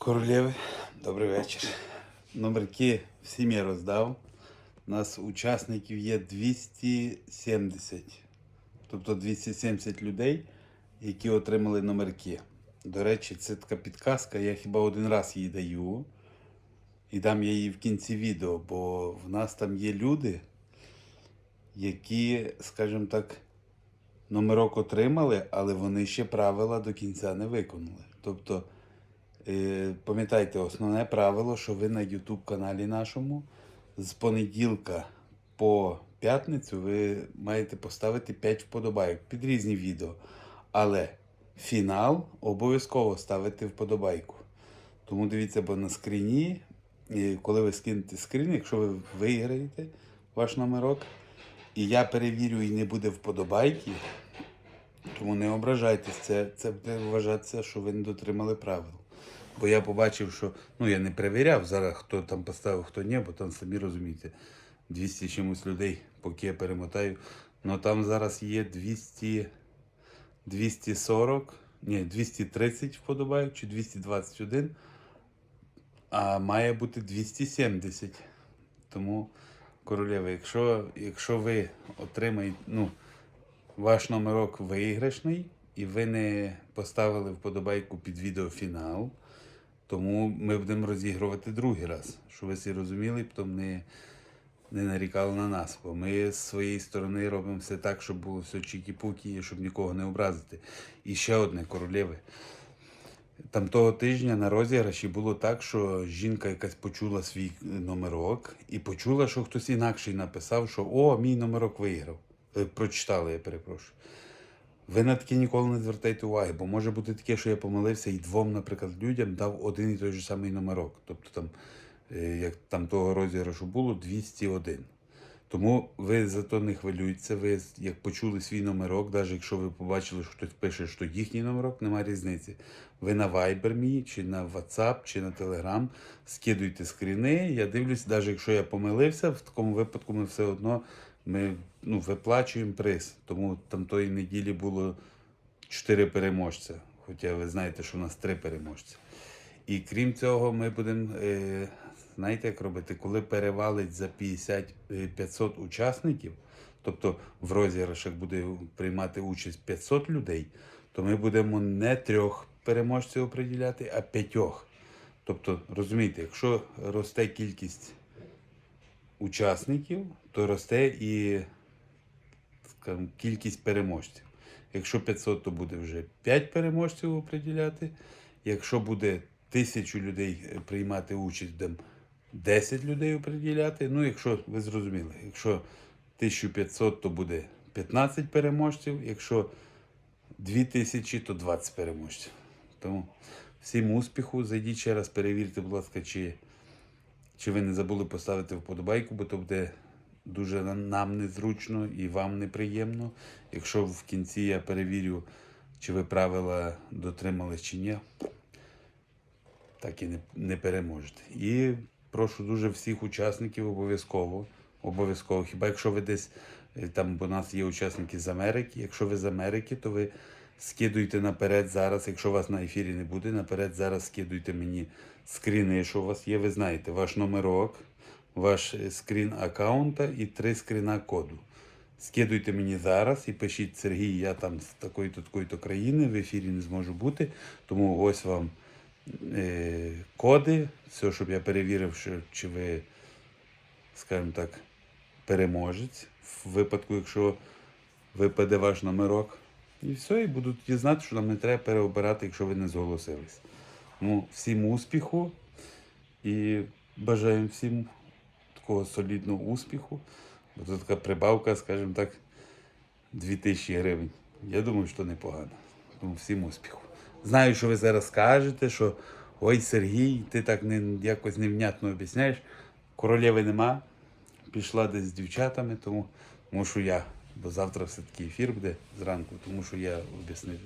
Королєви, добрий вечір. Номерки всім я роздав. У нас учасників є 270. Тобто 270 людей, які отримали номерки. До речі, це така підказка, я хіба один раз її даю. І дам я її в кінці відео, бо в нас там є люди, які, скажімо так, номерок отримали, але вони ще правила до кінця не виконали. Тобто, пам'ятайте, основне правило, що ви на YouTube каналі нашому з понеділка по п'ятницю ви маєте поставити 5 вподобайок під різні відео. Але фінал обов'язково ставити вподобайку. Тому дивіться, бо на скріні, коли ви скинете скрін, якщо ви виграєте ваш номерок, і я перевірю і не буде вподобайки, тому не ображайтесь, це, це буде вважатися, що ви не дотримали правил. Бо я побачив, що ну я не перевіряв зараз, хто там поставив, хто ні, бо там самі розумієте, 200 чимось людей, поки я перемотаю. Ну там зараз є 200, 240, ні, 230 вподобайок чи 221, а має бути 270. Тому, королева, якщо, якщо ви отримаєте, ну, ваш номерок виграшний, і ви не поставили вподобайку під відео фінал, тому ми будемо розігрувати другий раз. Щоб ви всі розуміли, потім не, не нарікали на нас. Бо ми з своєї сторони робимо все так, щоб було все чікі-пукі, щоб нікого не образити. І ще одне королєве. Там того тижня на розіграші було так, що жінка якась почула свій номерок і почула, що хтось інакший написав, що о, мій номерок виграв. Е, Прочитали, я перепрошую. Ви на таке ніколи не звертайте уваги, бо може бути таке, що я помилився і двом, наприклад, людям дав один і той же самий номерок. Тобто там, е, як там того розіграшу було, 201. Тому ви за то не хвилюйтеся. Ви як почули свій номерок, навіть якщо ви побачили, що хтось пише, що їхній номерок, немає різниці. Ви на Viber мій, чи на WhatsApp, чи на Telegram скидуйте скріни. Я дивлюсь, навіть якщо я помилився, в такому випадку ми все одно ми ну, виплачуємо приз. Тому там тої неділі було 4 переможця. Хоча ви знаєте, що у нас 3 переможця. І крім цього, ми будемо, е, знаєте, як робити, коли перевалить за 50 е, 500 учасників, тобто в розіграшах буде приймати участь 500 людей, то ми будемо не трьох переможців оприділяти, а п'ятьох. Тобто, розумієте, якщо росте кількість учасників, то росте і скажімо, кількість переможців. Якщо 500, то буде вже 5 переможців оприділяти. Якщо буде тисячу людей е, приймати участь, будемо 10 людей оприділяти. Ну, якщо ви зрозуміли, якщо 1500, то буде 15 переможців. Якщо 2000, то 20 переможців. Тому всім успіху. Зайдіть ще раз, перевірте, будь ласка, чи, чи ви не забули поставити вподобайку, бо то буде дуже нам незручно і вам неприємно. Якщо в кінці я перевірю, чи ви правила дотримались чи ні, так і не, не переможете. І прошу дуже всіх учасників обов'язково. Обов'язково. Хіба якщо ви десь е, там, бо у нас є учасники з Америки. Якщо ви з Америки, то ви скидуйте наперед зараз. Якщо вас на ефірі не буде, наперед зараз скидуйте мені скріни, що у вас є. Ви знаєте, ваш номерок, ваш скрін аккаунта і три скріна коду. Скидуйте мені зараз і пишіть Сергій, я там з такої-то такої-то країни, в ефірі не зможу бути. Тому ось вам е, коди, все, щоб я перевірив, що, чи ви, скажімо так, переможець в випадку, якщо випаде ваш номерок. І все, і будуть знати, що нам не треба переобирати, якщо ви не зголосились. Ну, всім успіху і бажаємо всім такого солідного успіху. Бо це така прибавка, скажімо так, 2000 гривень. Я думаю, що непогано. Тому всім успіху. Знаю, що ви зараз скажете, що ой, Сергій, ти так не, якось невнятно об'ясняєш. Королєви нема, пішла десь з дівчатами, тому мушу я. Бо завтра все-таки ефір буде зранку, тому що я об'яснити.